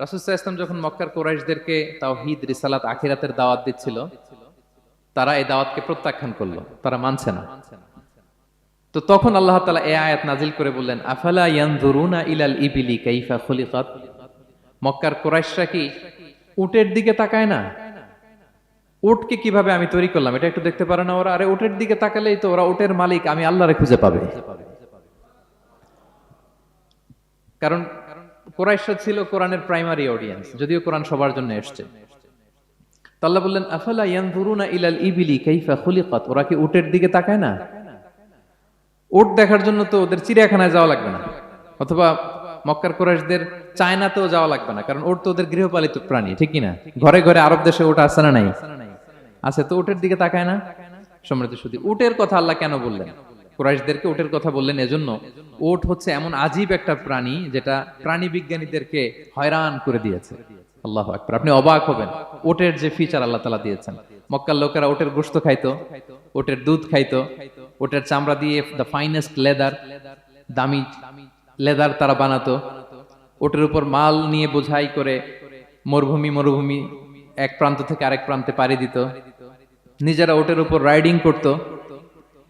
রাসুসাহ ইসলাম যখন মক্কার কোরাইশদেরকে তাও হিদ রিসালাত, আখিরাতের দাওয়াত দিচ্ছিল, তারা এই দাওয়াতকে প্রত্যাখ্যান করল। তারা মানছে না। তো তখন আল্লাহ তালা এ আয়াত নাজিল করে বললেন, আফালা ইয়ানজুরুনা ইলাল ইবিলি কাইফা খুলিকাত? মক্কার কোরাইশরা কি উটের দিকে তাকায় না? উটকে কীভাবে আমি তৈরি করলাম? এটা একটু দেখতে পারে না ওরা। আরে, উটের দিকে তাকালেই তো ওরা উটের মালিক, আমি আল্লাহরে খুঁজে পাবে। কারণ কোরাইশরা ছিল কোরআনের প্রাইমারি অডিয়েন্স যদিও কোরআন সবার জন্য এসছে। বললেন, আফালা ইলাল ইবিলি কাইফা খুলিকাত? ওরা কি উটের দিকে তাকায় না? উট দেখার জন্য তো ওদের চিড়িয়াখানায় যাওয়া লাগবে না। অথবা মক্কার কোরাইশদের চায়নাতেও যাওয়া লাগবে না, কারণ ওট তো ওদের গৃহপালিত প্রাণী, ঠিক না? ঘরে ঘরে আরব দেশে ওটা আছে না নাই? আছে, তো উটের দিকে তাকায় না? সমৃদ্ধ শুধু উটের কথা আল্লাহ কেন বললেন? কুরাইশদেরকে উটের কথা বললেন এজন্য, উট হচ্ছে এমন আজীব একটা প্রাণী যেটা প্রাণী বিজ্ঞানীদেরকে হয়রান করে দিয়েছে। আল্লাহ আকবার। আপনি অবাক হবেন ওটের যে ফিচার আল্লাহ তালা দিয়েছেন। মক্কার লোকেরা ওটের গোস্ত খাইতো ওটের দুধ খাইতো ওটের চামড়া দিয়ে দ্য ফাইনেস্ট লেদার দামি লেদার তারা বানাতো। ওটের উপর মাল নিয়ে বোঝাই করে মরুভূমি মরুভূমি এক প্রান্ত থেকে আরেক প্রান্তে পাড়ি দিত। নিজেরা ওটের উপর রাইডিং করত।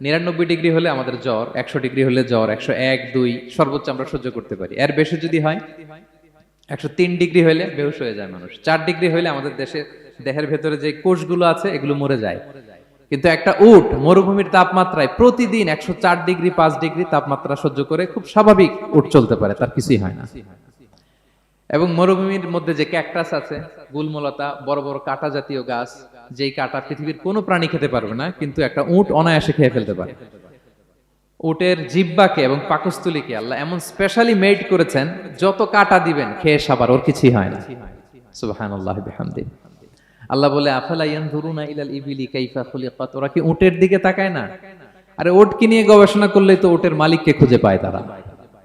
নিরানব্বই ডিগ্রি হলে আমাদের জ্বর, একশো ডিগ্রি হলে জ্বর, একশো এক, দুই, সর্বোচ্চ আমরা সহ্য করতে পারি। এর বেশি যদি হয়, একশো তিন ডিগ্রি হলে বেহুশ হয়ে যায় মানুষ। চার ডিগ্রি হলে আমাদের দেশে দেহের ভেতরে যে কোষগুলো আছে, এগুলো মরে যায়। কিন্তু একটা উট মরুভূমির তাপমাত্রায় প্রতিদিন একশো চার ডিগ্রি, পাঁচ ডিগ্রি তাপমাত্রা সহ্য করে খুব স্বাভাবিক উট চলতে পারে, তার কিছুই হয় না। এবং মরুভূমির মধ্যে যে ক্যাকটাস আছে, গুলমলতা, বড় বড় কাটা জাতীয় গাছ যেই কাটা পৃথিবীর কোনো প্রাণী খেতে পারবে না, কিন্তু একটা উট অনায়াসে খেয়ে ফেলতে পারে। উটের জিব্বাকে এবং পাকস্থলীকে আল্লাহ এমন স্পেশালি মেড করেছেন, যত কাটা দিবেন, খেয়ে সাবার, ওর কিছুই হয় না। সুবহানাল্লাহ আল্লাহ বলে, আফালা ইয়ানজুরুনা ইলাল ইবিলি কাইফা খুলিকাত? ওরা কি উটের দিকে তাকায় না? আরে উটকে নিয়ে গবেষণা করলেই তো উটের মালিককে খুঁজে পায় তারা।